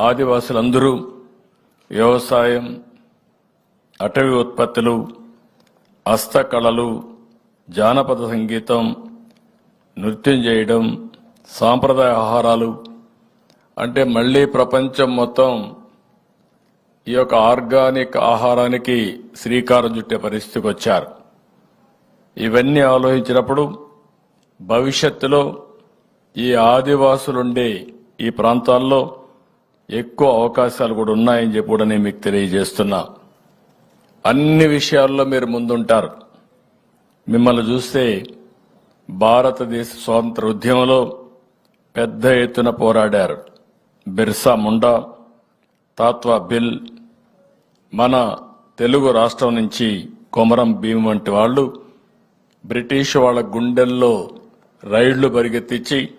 ఆదివాసులందరూ వ్యవసాయం అటవీ ఉత్పత్తులు హస్తకళలు జానపద సంగీతం నృత్యం చేయడం సాంప్రదాయ ఆహారాలు అంటే మళ్ళీ ప్రపంచం మొత్తం ఈ యొక్క ఆర్గానిక్ ఆహారానికి శ్రీకారం చుట్టే పరిస్థితికి వచ్చారు. ఇవన్నీ ఆలోచించినప్పుడు భవిష్యత్తులో ఈ ఆదివాసులుండే ఈ ప్రాంతాల్లో ఎక్కువ అవకాశాలు కూడా ఉన్నాయని చెప్పి కూడా నేను మీకు తెలియజేస్తున్నా. అన్ని విషయాల్లో మీరు ముందుంటారు. మిమ్మల్ని చూస్తే భారతదేశ స్వాతంత్ర ఉద్యమంలో పెద్ద ఎత్తున పోరాడారు. బిర్సా ముండా తాత్వా బిల్ మన తెలుగు రాష్ట్రం నుంచి కొమరం భీమ్ వంటి వాళ్ళు బ్రిటిష్ వాళ్ళ గుండెల్లో రైళ్ళు పరిగెత్తించి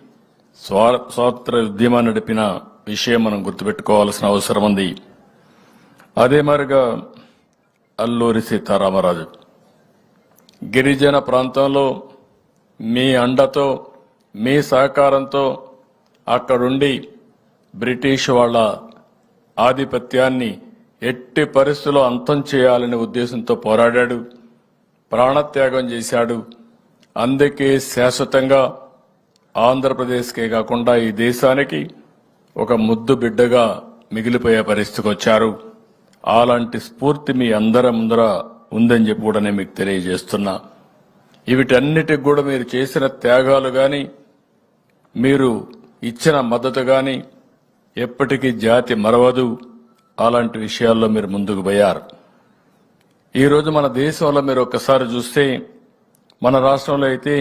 స్వా- స్వాతంత్ర ఉద్యమాన్ని నడిపిన విషయం మనం గుర్తుపెట్టుకోవాల్సిన అవసరం ఉంది. అదే మరిగా అల్లూరి సీతారామరాజు. గిరిజన ప్రాంతంలో మీ అండతో మీ సహకారంతో అక్కడుండి బ్రిటిష్ వాళ్ళ ఆధిపత్యాన్ని ఎట్టి పరిస్థితుల్లో అంతం చేయాలనే ఉద్దేశంతో పోరాడాడు. ప్రాణత్యాగం చేశాడు. అందుకే శాశ్వతంగా ఆంధ్రప్రదేశ్కే కాకుండా ఈ దేశానికి ఒక ముద్దు బిడ్డగా మిగిలిపోయే పరిస్థితికి వచ్చారు. అలాంటి స్ఫూర్తి మీ అందరి ముందర ఉందని చెప్పి కూడా నేను మీకు తెలియజేస్తున్నా. వీటన్నిటికి కూడా మీరు చేసిన త్యాగాలు గాని మీరు ఇచ్చిన మద్దతు గాని ఎప్పటికీ జాతి మరవదు. అలాంటి విషయాల్లో మీరు ముందుకు పోయారు. ఈరోజు మన దేశంలో మీరు ఒక్కసారి చూస్తే మన రాష్ట్రంలో అయితే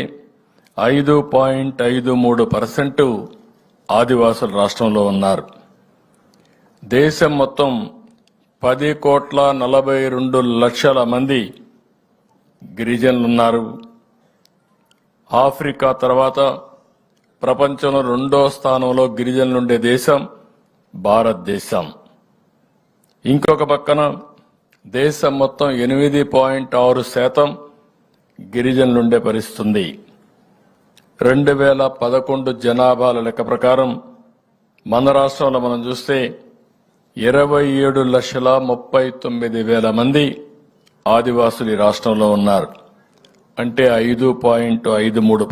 ఐదు పాయింట్ ఐదు మూడు పర్సెంటు ఆదివాసులు రాష్ట్రంలో ఉన్నారు. దేశం మొత్తం పది కోట్ల నలభై రెండు లక్షల మంది గిరిజనులు ఉన్నారు ఆఫ్రికా తర్వాత ప్రపంచంలో రెండో స్థానంలో గిరిజనులు ఉండే దేశం భారతదేశం. ఇంకొక పక్కన దేశం మొత్తం ఎనిమిది పాయింట్ ఆరు శాతం గిరిజనులుండే పరిస్థితుంది. పరిస్థితి రెండు వేల పదకొండు జనాభాల లెక్క ప్రకారం మన రాష్ట్రంలో మనం చూస్తే ఇరవై ఏడు లక్షల ముప్పై తొమ్మిది వేల మంది ఆదివాసులు ఈ రాష్ట్రంలో ఉన్నారు. అంటే ఐదు పాయింట్ ఐదు మూడు